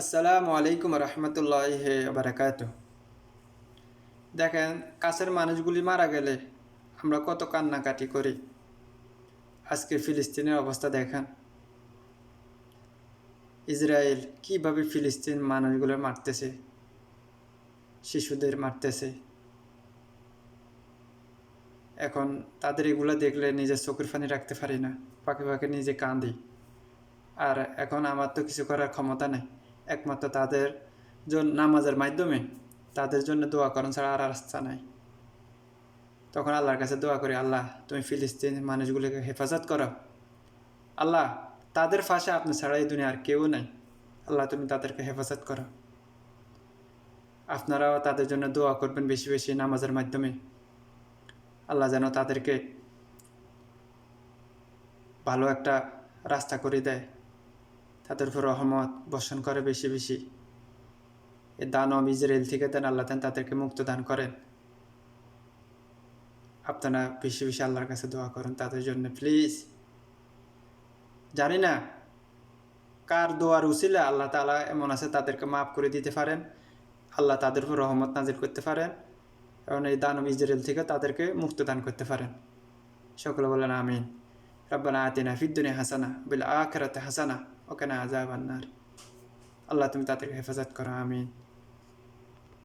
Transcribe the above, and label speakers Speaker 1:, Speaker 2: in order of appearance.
Speaker 1: আসসালামু আলাইকুম রহমতুল্লাহ বারাকাত দেখেন, কাছের মানুষগুলি মারা গেলে আমরা কত কান্নাকাটি করি। আজকে ফিলিস্তিনের অবস্থা দেখেন। ইসরায়েল কীভাবে ফিলিস্তিন মানুষগুলো মারতেছে, শিশুদের মারতেছে। এখন তাদের এগুলো দেখলে নিজের চোখের পানি রাখতে পারি না, পাকে পাকে নিজে কাঁদি আর এখন আমার তো কিছু করার ক্ষমতা নেই। একমাত্র তাদের জন্য নামাজের মাধ্যমে তাদের জন্য দোয়া করেন ছাড়া আর রাস্তা নাই। তখন আল্লাহর কাছে দোয়া করি, আল্লাহ, তুমি ফিলিস্তিন মানুষগুলোকে হেফাজত করো। আল্লাহ, তাদের ফাঁসে আপনি ছাড়া এই দুনিয়ার কেউ নাই। আল্লাহ, তুমি তাদেরকে হেফাজত করো। আপনারাও তাদের জন্য দোয়া করবেন বেশি বেশি নামাজের মাধ্যমে। আল্লাহ যেন তাদেরকে ভালো একটা রাস্তা করে দেয়। তাদের উপর রহমত বর্ষণ করে বেশি বেশি। এ দানব ইসরায়েল থেকে দেন আল্লাহ দেন তাদেরকে মুক্ত দান করেন। আপনারা বেশি বেশি আল্লাহর কাছে দোয়া করেন তাদের জন্য প্লিজ জানি না কার দোয়ার উচিলে আল্লাহ তালা এমন আছে তাদেরকে মাফ করে দিতে পারেন, আল্লাহ তাদের উপর রহমত নাজির করতে পারেন, এবং এই দানব ইসরায়েল থেকে তাদেরকে মুক্ত দান করতে পারেন। সকলে বলেন আমিন। রব্বানা আতিনা ফিদ্দুনিয়া হাসানা, বিল আখরাতে হাসানা। ওখানে আজাব আন্নার। আল্লাহ তুমি তাদেরকে হেফাজত করো আমিন।